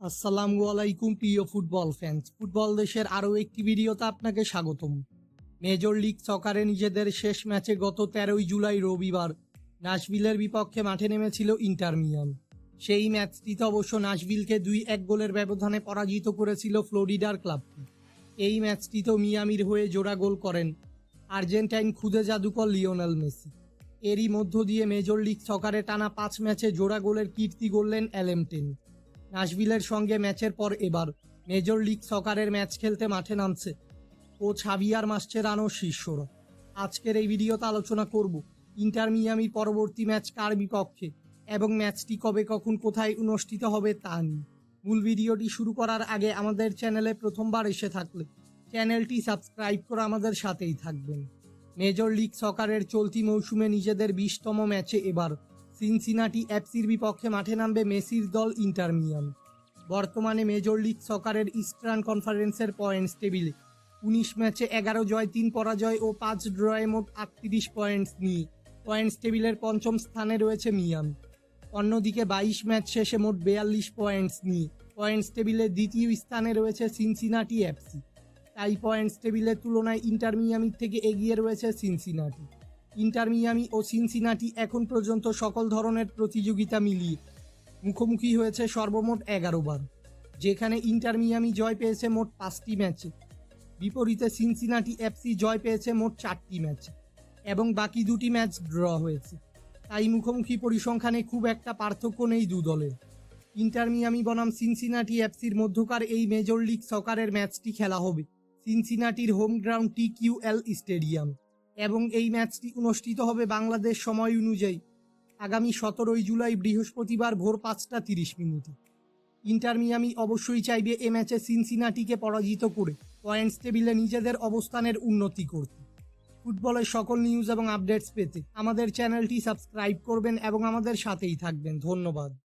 আসসালামু আলাইকুম, প্রিয় ফুটবল ফ্যান্স ফুটবল দেশের আরও একটি ভিডিওতে আপনাকে স্বাগতম। মেজর লিগ সকারে নিজেদের শেষ ম্যাচে গত তেরোই জুলাই রবিবার নাশভিলের বিপক্ষে মাঠে নেমেছিল ইন্টার মিয়াম সেই ম্যাচটিতে অবশ্য নাশভিলকে দুই এক গোলের ব্যবধানে পরাজিত করেছিল ফ্লোরিডার ক্লাবটি। এই ম্যাচটিতেও মিয়ামির হয়ে জোড়া গোল করেন আর্জেন্টাইন খুদে জাদুকর লিওনেল মেসি। এরই মধ্য দিয়ে মেজর লিগ সকারে টানা পাঁচ ম্যাচে জোড়া গোলের কীর্তি গড়লেন অ্যালেমটেন নাশভিলের সঙ্গে ম্যাচের পর এবার মেজর লিগ সকারের ম্যাচ খেলতে মাঠে নামছে। ও ছাবিয়ার মাস্টেরানোর শিষ্যরা আজকের এই ভিডিওতে আলোচনা করব ইন্টার মিয়ামির পরবর্তী ম্যাচ কার বিপক্ষে এবং ম্যাচটি কবে, কখন, কোথায় অনুষ্ঠিত হবে তা নিয়ে। মূল ভিডিওটি শুরু করার আগে আমাদের চ্যানেলে প্রথমবার এসে থাকলে চ্যানেলটি সাবস্ক্রাইব করে আমাদের সাথেই থাকবেন। মেজর লিগ সকারের চলতি মৌসুমে নিজেদের বিশতম ম্যাচে এবার সিনসিনাটি এফসির বিপক্ষে মাঠে নামবে মেসির দল ইন্টার মিয়ামি বর্তমানে মেজর লিগ সকারের ইস্টার্ন কনফারেন্সের পয়েন্টস টেবিলে। উনিশ ম্যাচে এগারো জয়, তিন পরাজয় ও পাঁচ ড্রয়ে মোট আটত্রিশ পয়েন্টস নিয়ে। পয়েন্টস টেবিলের পঞ্চম স্থানে রয়েছে মিয়ামি অন্যদিকে বাইশ ম্যাচ শেষে মোট বেয়াল্লিশ পয়েন্টস নিয়ে। পয়েন্টস টেবিলের দ্বিতীয় স্থানে রয়েছে সিনসিনাটি এফসি। তাই পয়েন্টস টেবিলের তুলনায় ইন্টার মিয়ামির থেকে এগিয়ে রয়েছে সিনসিনাটি। ইন্টার মিয়ামি ও সিনসিনাটি এখন পর্যন্ত সকল ধরনের প্রতিযোগিতা মিলিয়ে মুখোমুখি হয়েছে সর্বমোট এগারো বার, যেখানে ইন্টার মিয়ামি জয় পেয়েছে মোট পাঁচটি ম্যাচে। বিপরীতে সিনসিনাটি এফসি জয় পেয়েছে মোট চারটি ম্যাচে এবং বাকি দুটি ম্যাচ ড্র হয়েছে। তাই মুখোমুখি পরিসংখ্যানে খুব একটা পার্থক্য নেই দু দলের। ইন্টার মিয়ামি বনাম সিনসিনাটি এফসির মধ্যকার এই মেজর লিগ সকারের ম্যাচটি খেলা হবে সিনসিনাটির home ground T Q L stadium. এবং এই ম্যাচটি অনুষ্ঠিত হবে বাংলাদেশ সময় অনুযায়ী আগামী সতেরোই জুলাই বৃহস্পতিবার ভোর পাঁচটা তিরিশ মিনিটে। ইন্টার মিয়ামি অবশ্যই চাইবে এ ম্যাচে সিনসিনাটিকে পরাজিত করে পয়েন্টস টেবিলে নিজেদের অবস্থানের উন্নতি করতে। ফুটবলের সকল নিউজ এবং আপডেটস পেতে আমাদের চ্যানেলটি সাবস্ক্রাইব করবেন এবং আমাদের সাথেই থাকবেন। ধন্যবাদ।